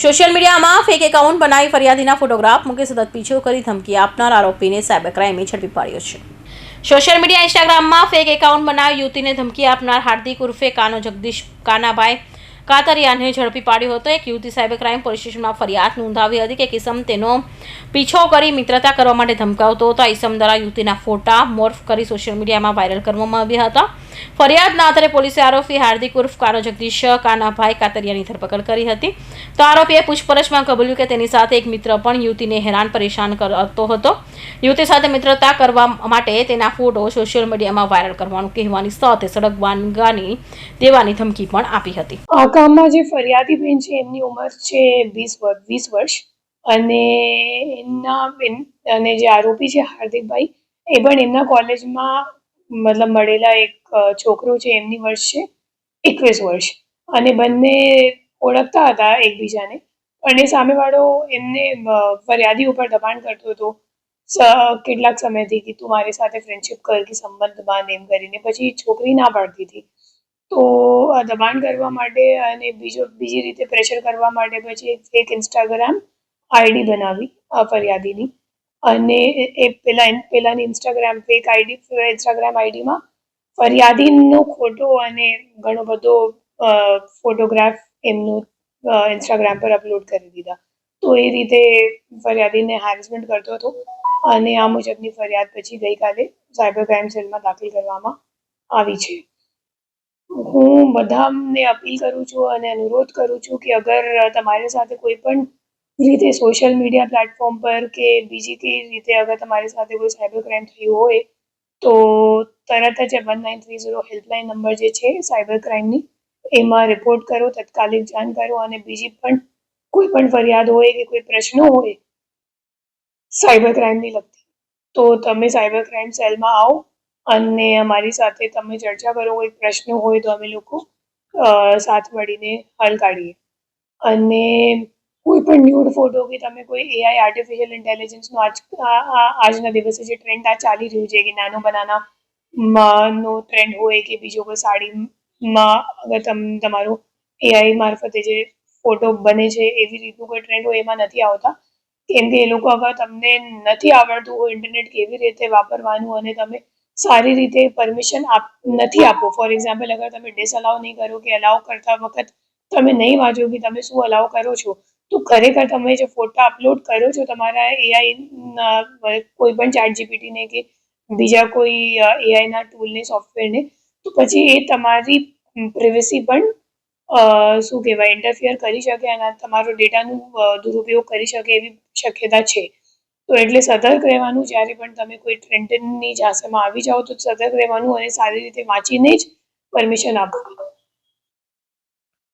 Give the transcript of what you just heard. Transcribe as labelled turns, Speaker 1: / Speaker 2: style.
Speaker 1: Social મીડિયામાં fake account બનાવી ફરિયાદીના photograph મૂકી સતત પીછો કરી ધમકી આપનાર આરોપીને સાયબર ક્રાઇમે ઝડપી પાડ્યો છે. સોશિયલ મીડિયા ઇન્સ્ટાગ્રામમાં ફેક એકાઉન્ટ બનાવી યુવતીને ધમકી આપનાર હાર્દિક ઉર્ફે કાનો જગદીશ કાનાભાઈ કાતરિયાને ઝડપી પાડ્યો હતો. એક યુવતી સાયબર ક્રાઇમ પોલીસ સ્ટેશનમાં ફરિયાદ નોંધાવી હતી કે કિસમ તેનો પીછો કરી મિત્રતા કરવા માટે ધમકાવતો હતો. આ ઈસમ દ્વારા યુવતીના ફોટા મોર્ફ કરી સોશિયલ મીડિયામાં વાયરલ કરવામાં આવ્યા હતા. ફરિયાદના આધારે પોલીસે આરોપી હાર્દિક ઉર્ફ કાનો જગદીશ કાનાભાઈ કાતરિયાની ધરપકડ કરી હતી. તો આરોપીએ પૂછપરછમાં કબૂલ્યું કે તેની સાથે એક મિત્ર પણ યુવતીને હેરાન પરેશાન કરતો હતો. યુવતી સાથે મિત્રતા કરવા માટે તેના ફોટો સોશિયલ મીડિયામાં વાયરલ કરવાનું કહેવાની સાથે સડક વાનગાની દેવાની ધમકી પણ આપી હતી.
Speaker 2: આ કામમાં જે ફરિયાદી બેન છે, એમની ઉંમર છે વીસ વીસ વર્ષ. અને એમના બેન, અને જે આરોપી છે હાર્દિકભાઈ, એ પણ એમના કોલેજમાં મતલબ મળેલા એક છોકરો છે, એમની વર્ષ છે, એકવીસ વર્ષ. અને બંને ઓળખતા હતા એકબીજાને. પણ સામેવાળો એમને ફરિયાદી ઉપર દબાણ કરતો હતો. કેટલાક સમયથી કે તું મારી સાથે ફ્રેન્ડશિપ કર કે સંબંધ બાંધ એમ કરીને. પછી છોકરી ના પાડતી હતી. તો દબાણ કરવા માટે અને બીજો, બીજી રીતે પ્રેશર કરવા માટે પછી એક ઇન્સ્ટાગ્રામ આઈડી બનાવી ફરિયાદીની. અને એ- પેલા પેલાની ઇન્સ્ટાગ્રામ ફેક આઈડી ઇન્સ્ટાગ્રામ આઈડીમાં ફરિયાદીનો ખોટો અને ઘણો બધો ફોટોગ્રાફ એમનું ઇન્સ્ટાગ્રામ પર અપલોડ કરી દીધા. તો એ રીતે ફરિયાદીને હેરેસમેન્ટ કરતો હતો અને આ મુજબની ફરિયાદ પછી ગઈકાલે સાયબર ક્રાઇમ સેલમાં દાખલ કરવામાં આવી છે. હું બધાને અપીલ કરું છું અને અનુરોધ કરું છું કે અગર તમારી સાથે કોઈ પણ રીતે સોશિયલ મીડિયા પ્લેટફોર્મ પર કે બીજી કઈ રીતે અગર તમારી સાથે કોઈ સાયબર ક્રાઇમ થયું હોય, તો તરત જ one nine three zero helpline number જે છે સાયબર ક્રાઇમની એમાં રિપોર્ટ કરો, તત્કાલિક જાણ કરો અને બીજી પણ કોઈ પણ ફરિયાદ હોય કે કોઈ પ્રશ્નો હોય સાયબર ક્રાઇમની લગતી, તો તમે સાયબર ક્રાઇમ સેલમાં આવો અને અમારી સાથે તમે ચર્ચા કરો, કોઈ પ્રશ્ન હોય તો અમે લોકો સાથ મળીને હલ કાઢીએ. અને કોઈ પણ ન્યૂડ ફોટો કે તમે કોઈ એઆઈ આર્ટિફિશિયલ ઇન્ટેલિજન્સનો આજ આજના દિવસે જે ટ્રેન્ડ આ ચાલી રહ્યું છે કે નાનો બનાના નો ટ્રેન્ડ હોય કે બીજો કોઈ સાડીમાં અગર તમ, તમારો એઆઈ મારફતે જે ફોટો બને છે એવી રીતનું કોઈ ટ્રેન્ડ હોય એમાં નથી આવતા. કેમ કે એ લોકો અગર તમને નથી આવડતું હોય ઇન્ટરનેટ કેવી રીતે વાપરવાનું અને તમે સારી રીતે પરમિશન આપ, નથી આપો. ફોર એક્ઝામ્પલ અગર તમે ડિસઅલાઉ નહીં કરો કે અલાઉ કરતા વખત તમે નહીં વાંચો કે તમે શું અલાઉ કરો છો તો ખરેખર તમે જે ફોટા અપલોડ કરો છો તમારા એઆઈ કોઈ પણ ચેટ જીપીટીને કે બીજા કોઈ એઆઈના ટૂલને સોફ્ટવેરને તો પછી એ તમારી પ્રિવેસી પણ શું કહેવાય ઇન્ટરફિયર કરી શકે અને તમારો ડેટાનું દુરુપયોગ કરી શકે એવી શક્યતા છે. તો એટલે સતર્ક રહેવાનું, જ્યારે પણ તમે કોઈ ટ્રેન્ડની જાસમાં આવી જાઓ તો સતર્ક રહેવાનું અને સારી રીતે વાંચીને જ પરમિશન આપો.